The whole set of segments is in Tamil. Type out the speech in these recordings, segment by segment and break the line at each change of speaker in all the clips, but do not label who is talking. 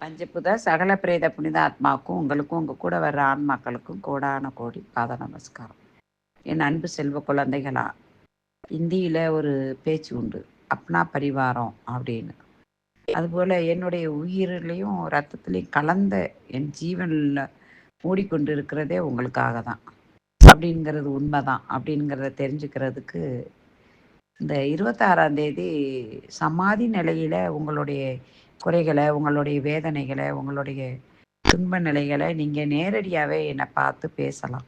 பஞ்சபுத சகல பிரேத புனித ஆத்மாவுக்கும் உங்களுக்கும் உங்கள் கூட வர்ற ஆன்மாக்களுக்கும் கோடான கோடி பாத நமஸ்காரம். என் அன்பு செல்வ குழந்தைகளா இந்தியில் ஒரு பேச்சு உண்டு அப்னா பரிவாரம் அப்படின்னு. அதுபோல் என்னுடைய உயிரிலையும் ரத்தத்துலேயும் கலந்த என் ஜீவனில் மூடிக்கொண்டு இருக்கிறதே உங்களுக்காக தான் அப்படிங்கிறது உண்மைதான். அப்படிங்கிறத தெரிஞ்சுக்கிறதுக்கு இந்த இருபத்தாறாம் தேதி சமாதி நிலையில் உங்களுடைய குறைகளை உங்களுடைய வேதனைகளை உங்களுடைய துன்ப நிலைகளை நீங்கள் நேரடியாகவே என்னை பார்த்து பேசலாம்.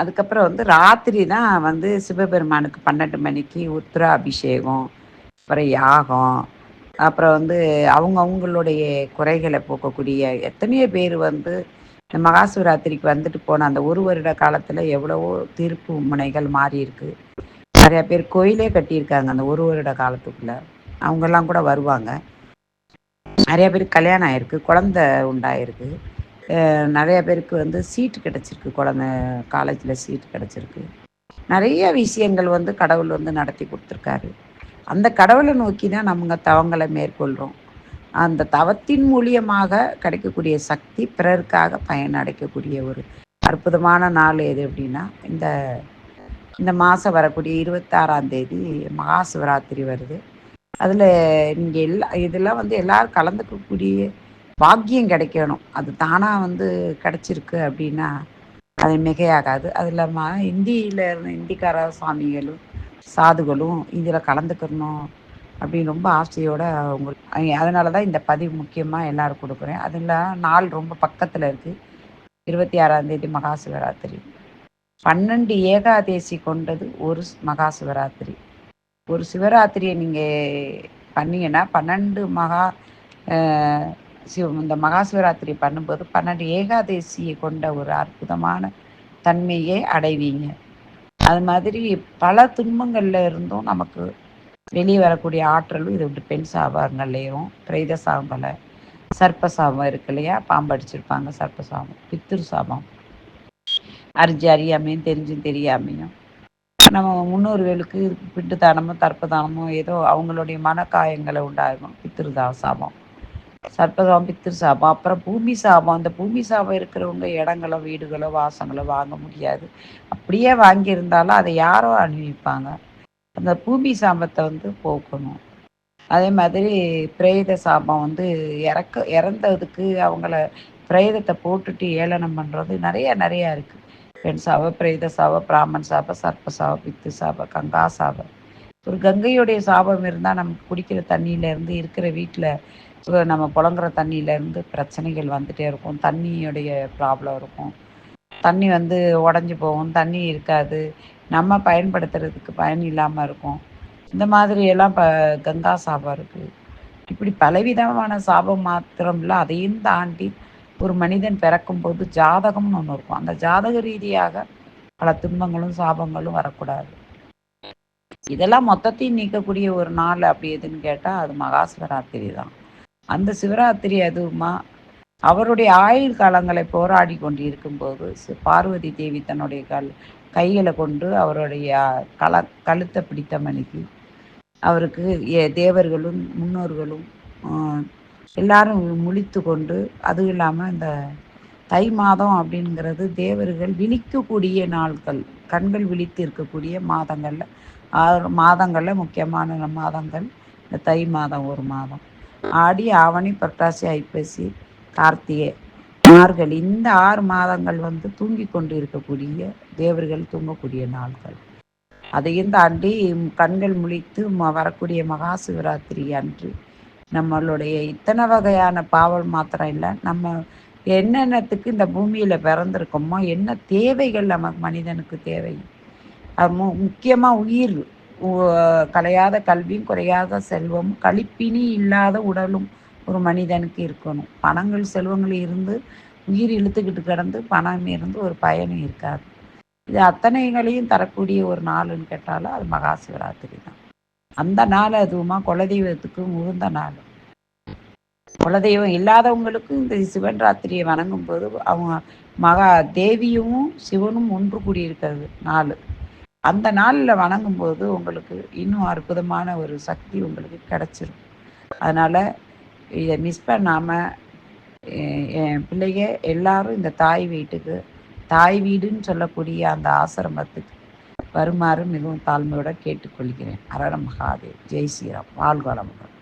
அதுக்கப்புறம் வந்து ராத்திரி தான் வந்து சிவபெருமானுக்கு பன்னெண்டு மணிக்கு உத்திரா அபிஷேகம் அப்புறம் யாகம் அப்புறம் வந்து அவங்க அவங்களுடைய குறைகளை போக்கக்கூடிய எத்தனையோ பேர் வந்து இந்த மகாசிவராத்திரிக்கு வந்துட்டு போன அந்த ஒரு வருட காலத்தில் எவ்வளவோ தீர்ப்பு முனைகள் மாறி இருக்கு. நிறையா பேர் கோயிலே கட்டியிருக்காங்க அந்த ஒரு வருட காலத்துக்குள்ள. அவங்கெல்லாம் கூட வருவாங்க. நிறைய பேருக்கு கல்யாணம் ஆயிருக்கு குழந்த உண்டாயிருக்கு. நிறைய பேருக்கு வந்து சீட்டு கிடச்சிருக்கு குழந்த காலேஜில் சீட்டு கிடச்சிருக்கு. நிறைய விஷயங்கள் வந்து கடவுள் வந்து நடத்தி கொடுத்துருக்காரு. அந்த கடவுளை நோக்கி தான் நம்ம தவங்களை மேற்கொள்கிறோம் அந்த தவத்தின் மூலியமாக கிடைக்கக்கூடிய சக்தி பிறருக்காக பயனடைக்கக்கூடிய ஒரு அற்புதமான நாள் எது அப்படின்னா இந்த இந்த மாதம் வரக்கூடிய இருபத்தாறாம் தேதி மகா சிவராத்திரி வருது. அதில் நீங்கள் எல்லா இதெல்லாம் வந்து எல்லோரும் கலந்துக்கக்கூடிய பாக்கியம் கிடைக்கணும். அது தானாக வந்து கிடச்சிருக்கு அப்படின்னா அது மிகையாகாது. அது இல்லாமல் இந்தியில் இருந்த இந்திக்கார சுவாமிகளும் சாதுகளும் இதில் கலந்துக்கணும் அப்படின்னு ரொம்ப ஆசையோடு அவங்க அதனால தான் இந்த பதிவு முக்கியமாக எல்லோரும் கொடுக்குறேன். அதில் நாள் ரொம்ப பக்கத்தில் இருக்குது இருபத்தி ஆறாந்தேதி மகாசிவராத்திரி மகா சிவராத்திரி. பன்னெண்டு ஏகாதேசி கொண்டது ஒரு மகா சிவராத்திரி. ஒரு சிவராத்திரியை நீங்கள் பண்ணீங்கன்னா பன்னெண்டு மகா சிவ இந்த மகா சிவராத்திரி பண்ணும்போது பன்னெண்டு ஏகாதேசியை கொண்ட ஒரு அற்புதமான தன்மையை அடைவீங்க. அது மாதிரி பல துன்பங்கள்ல இருந்தும் நமக்கு வெளியே வரக்கூடிய ஆற்றலும் இது விட்டு பெண் சாபங்கள்லேயும் பிரேத சாபங்களை சர்ப்ப சாபம் இருக்கு இல்லையா? பாம்பு அடிச்சிருப்பாங்க சர்ப்ப சாபம் பித்திரு சாபம். அறிஞ்சு அறியாமையும் தெரிஞ்சும் தெரியாமையும். நம்ம முன்னோர்களுக்கு பிட்டு தானமோ தர்ப்பதானமோ ஏதோ அவங்களுடைய மனக்காயங்களை உண்டாகும். பித்திருதா சாபம். சர்ப்பதாபம் பித்திரு சாபம். அப்புறம் பூமி சாபம். அந்த பூமி சாபம் இருக்கிறவங்க இடங்களோ வீடுகளோ வாசங்களோ வாங்க முடியாது. அப்படியே வாங்கியிருந்தாலும் அதை யாரோ அணிவிப்பாங்க. அந்த பூமி சாபத்தை வந்து போக்கணும். அதே மாதிரி பிரேத சாபம் வந்து இறக்க இறந்ததுக்கு அவங்கள பிரேதத்தை போட்டுட்டு ஏளனம் பண்ணுறது நிறைய நிறையா இருக்குது பெண் சாப பிரேத சாப பிராமன் சாப சர்ப்ப சாப பித்து சாப கங்கா சாப. ஒரு கங்கையுடைய சாபம் இருந்தால் நமக்கு குடிக்கிற தண்ணியிலேருந்து இருக்கிற வீட்டில் நம்ம புழங்குற தண்ணியிலேருந்து பிரச்சனைகள் வந்துகிட்டே இருக்கும். தண்ணியுடைய ப்ராப்ளம் இருக்கும். தண்ணி வந்து உடஞ்சி போகும். தண்ணி இருக்காது. நம்ம பயன்படுத்துறதுக்கு பயன் இல்லாமல் இருக்கும். இந்த மாதிரி எல்லாம் ப கங்கா சாபம் இருக்குது இப்படி பலவிதமான சாபம் மாத்திரம் இல்லை அதையும் தாண்டி ஒரு மனிதன் பிறக்கும்போது ஜாதகம்னு ஒன்று இருக்கும். அந்த ஜாதக ரீதியாக பல துன்பங்களும் சாபங்களும் வரக்கூடாது. இதெல்லாம் மொத்தத்தையும் நீக்கக்கூடிய ஒரு நாள் அப்படி எதுன்னு கேட்டால் அது மகா சிவராத்திரி தான். அந்த சிவராத்திரி அதுவுமா அவருடைய ஆயுள் காலங்களை போராடி கொண்டு இருக்கும்போது பார்வதி தேவி தன்னுடைய கல் கைகளை கொண்டு அவருடைய கல கழுத்தை பிடித்த மணிக்கு அவருக்கு தேவர்களும் முன்னோர்களும் எல்லாரும் முழித்து கொண்டு அதுவும் இல்லாமல் இந்த தை மாதம் அப்படிங்கிறது தேவர்கள் விழிக்கக்கூடிய நாட்கள் கண்கள் விழித்து இருக்கக்கூடிய மாதங்களில் ஆறு மாதங்களில் முக்கியமான மாதங்கள். இந்த தை மாதம் ஒரு மாதம். ஆடி ஆவணி புரட்டாசி ஐப்பசி கார்த்திகை. மார்கள் இந்த ஆறு மாதங்கள் வந்து தூங்கி கொண்டு இருக்கக்கூடிய தேவர்கள் தூங்கக்கூடிய நாட்கள் அதையும் தாண்டி கண்கள் முழித்து வரக்கூடிய மகா சிவராத்திரி அன்று நம்மளுடைய இத்தனை வகையான பாவல் மாத்திரம் இல்லை. நம்ம என்னென்னத்துக்கு இந்த பூமியில் பிறந்திருக்கோமோ என்ன தேவைகள் நமக்கு மனிதனுக்கு தேவை? அது மு முக்கியமாக உயிர் கலையாத கல்வியும் குறையாத செல்வம் கழிப்பினி இல்லாத உடலும் ஒரு மனிதனுக்கு இருக்கணும். பணங்கள் செல்வங்கள் இருந்து உயிர் இழுத்துக்கிட்டு கிடந்து பணம் இருந்து ஒரு பயனும் இருக்காது. இது அத்தனைகளையும் தரக்கூடிய ஒரு நாளுன்னு கேட்டாலும் அது மகா சிவராத்திரி தான். அந்த நாள் அதுவுமா குலதெய்வத்துக்கு உகந்த நாள். குலதெய்வம் இல்லாதவங்களுக்கும் இந்த சிவன் ராத்திரியை வணங்கும் போது அவங்க மகா தேவியும் சிவனும் ஒன்று கூடியிருக்கிறது நாள் அந்த நாளில் வணங்கும் போது உங்களுக்கு இன்னும் அற்புதமான ஒரு சக்தி உங்களுக்கு கிடைச்சிரும். அதனால் இதை மிஸ் பண்ணாமல் என் பிள்ளைங்க எல்லாரும் இந்த தாய் வீட்டுக்கு தாய் வீடுன்னு சொல்லக்கூடிய அந்த ஆசிரமத்துக்கு வருமாறு மிகவும் தாழ்மையோட கேட்டுக்கொள்கிறேன். அரர மகாதேவ் ஜெய் ஸ்ரீராம். வாழ்வளமுடன்